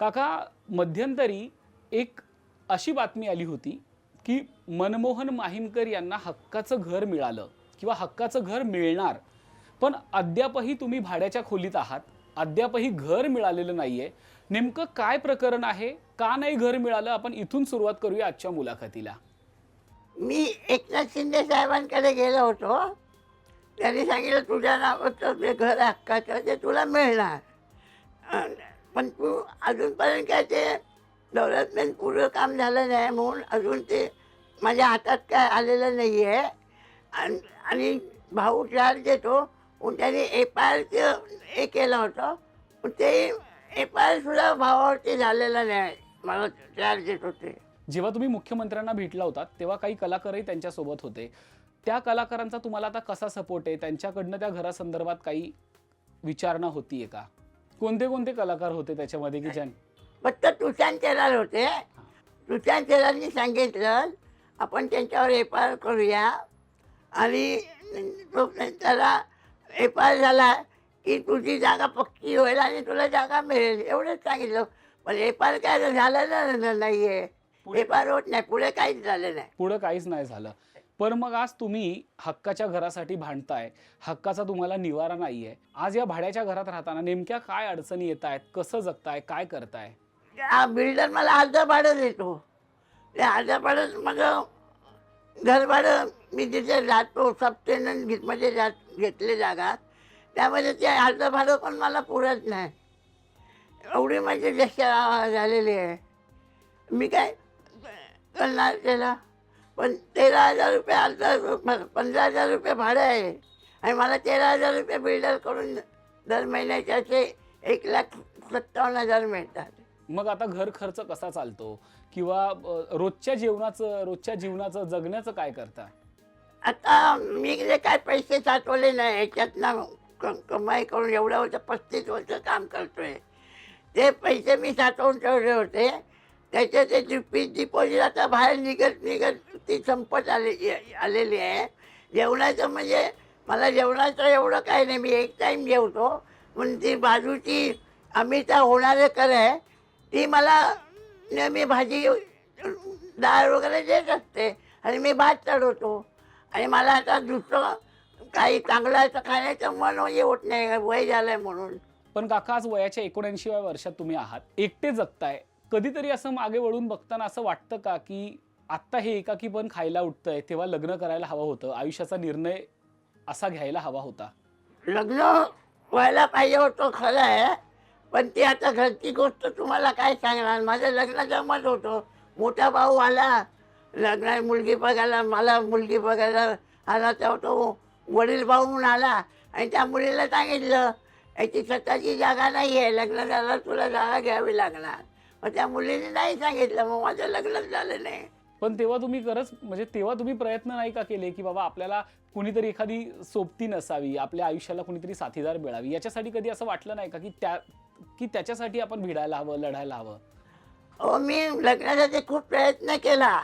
काका मध्यंतरी एक अशी बातमी आली होती की मनमोहन माहीमकर यांना हक्काचं घर मिळालं किंवा हक्काचं घर मिळणार पण अद्यापही तुम्ही भाड्याच्या खोलीत आहात अद्यापही घर मिळालेलं नाही आहे नेमकं काय प्रकरण आहे? का नाही घर मिळालं? आपण इथून सुरुवात करूया आजच्या मुलाखतीला. मी एकनाथ शिंदे साहेबांकडे गेलो होतो. त्यांनी सांगितलं तुझ्या नावाचं जे घर हक्काचं ते तुला मिळणार. पण तू अजूनपर्यंत काय ते डेव्हलपमेंट पूर्ण काम झालं नाही म्हणून अजून ते माझ्या हातात काय आलेलं नाही आहे आणि आणि भाऊ चार्ज देतो. पण त्यांनी एफ आय आरचं हे केलं होतं. पण ते एफ आय आर भावावरती झालेलं नाही. मला चार्ज देत होते. जेव्हा तुम्ही मुख्यमंत्र्यांना भेटला होता तेव्हा काही कलाकारही त्यांच्यासोबत होते. त्या कलाकारांचा तुम्हाला आता कसा सपोर्ट आहे? त्यांच्याकडनं त्या घरासंदर्भात काही विचारणा होतीये का? कोणते कोणते कलाकार होते त्याच्यामध्ये की ज्यां फक्त तुषार चेलार होते. तुषार चेलारनी सांगितलं आपण त्यांच्यावर एफ आय आर करूया. आणि तो त्याला एफ आय आर झाला की तुझी जागा पक्की होईल आणि तुला जागा मिळेल. एवढंच सांगितलं. पण एफ आय आर काय झालं नाही आहे एफ आय आर होत नाही. पुढे काहीच झालं नाही. पुढं काहीच नाही झालं. पण मग आज तुम्ही हक्काच्या घरासाठी भांडताय. हक्काचा तुम्हाला निवारा नाही आहे आज या भाड्याच्या घरात राहताना नेमक्या काय अडचणी येत आहेत कसं जगताय? काय करताय? बिल्डर मला अर्धा भाडं देतो. ते अर्ध भाडं मग घर भाडं मी तिथे राहतो सबटेनंट घेत म्हणजे राहत घेतले जागा. त्यामध्ये ते अर्ध भाडं पण मला पुरत नाही. एवढी माझी जास्त झालेली आहे. मी काय करणार त्याला? पण तेरा हजार रुपये अर्ध पंधरा हजार रुपये भाडं आहे. आणि मला तेरा हजार रुपये बिल्डर करून दर महिन्याचे असे एक लाख सत्तावन्न हजार मिळतात. मग आता घर खर्च कसा चालतो? किंवा रोजच्या जेवणाचं रोजच्या जीवनाचं जगण्याचं काय करता? आता मी जे काय पैसे साठवले नाही याच्यातनं कमाई करून एवढ्या वर्ष पस्तीस वर्ष काम करतोय. ते पैसे मी साठवून ठेवले होते. त्याच्या ते डिपी डिपॉझिट आता बाहेर निघत निघत ती संपत आले आलेली आहे. जेवणाचं म्हणजे मला जेवणाचं एवढं काही नाही. मी एक टाईम जेवतो. पण ती बाजूची अमिता होणारे कर आहे. ती मला नेहमी भाजी डाळ वगैरे देत असते. आणि मी भात चढवतो. आणि मला आता दुसरं काही चांगलं असं खाण्याचं मन हे होत नाही. वय झालंय म्हणून. पण काका आज वयाच्या एकोणऐंशीव्या वर्षात तुम्ही आहात. एकटे जगताय. कधीतरी असं मागे वळून बघताना असं वाटतं का की आत्ता हे एकाकी पण खायला उठतंय तेव्हा लग्न करायला हवं होतं आयुष्याचा निर्णय असा घ्यायला हवा होता? लग्न व्हायला पाहिजे होतं खरं आहे पण ती आता घरची गोष्ट तुम्हाला काय सांगणार? माझं लग्न जमत होतं. मोठा भाऊ आला लग्नात मुलगी बघायला मला मुलगी बघायला आला तेव्हा तो वडील भाऊ म्हणून आला आणि त्या मुलीला सांगितलं याची स्वतःची जागा नाही आहे लग्न झालं तुला जागा घ्यावी लागणार. मग त्या मुलीने नाही सांगितलं मग माझं लग्नच झालं नाही. पण तेव्हा तुम्ही खरंच म्हणजे तेव्हा तुम्ही प्रयत्न नाही का केले की बाबा आपल्याला कुणीतरी एखादी सोबती नसावी आपल्या आयुष्याला कुणीतरी साथीदार मिळावी? याच्यासाठी कधी असं वाटलं नाही का की त्या की त्याच्यासाठी आपण भिडायला हवं लढायला हवं? हो मी लग्नासाठी खूप प्रयत्न केला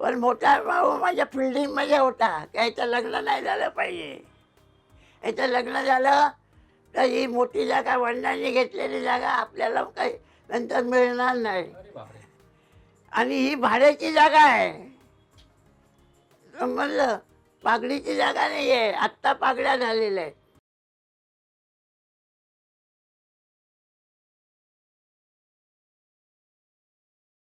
पण मोठा भाऊ माझ्या फिल्डिंगमध्ये होता की याचं लग्न नाही झालं पाहिजे. याचं लग्न झालं तर ही मोठी जागा वडिलांनी घेतलेली जागा आपल्याला काही नंतर मिळणार नाही. आणि ही भाड्याची जागा आहे. समजलं पागडीची जागा नाही आहे आत्ता पागड्या झालेल्या आहेत.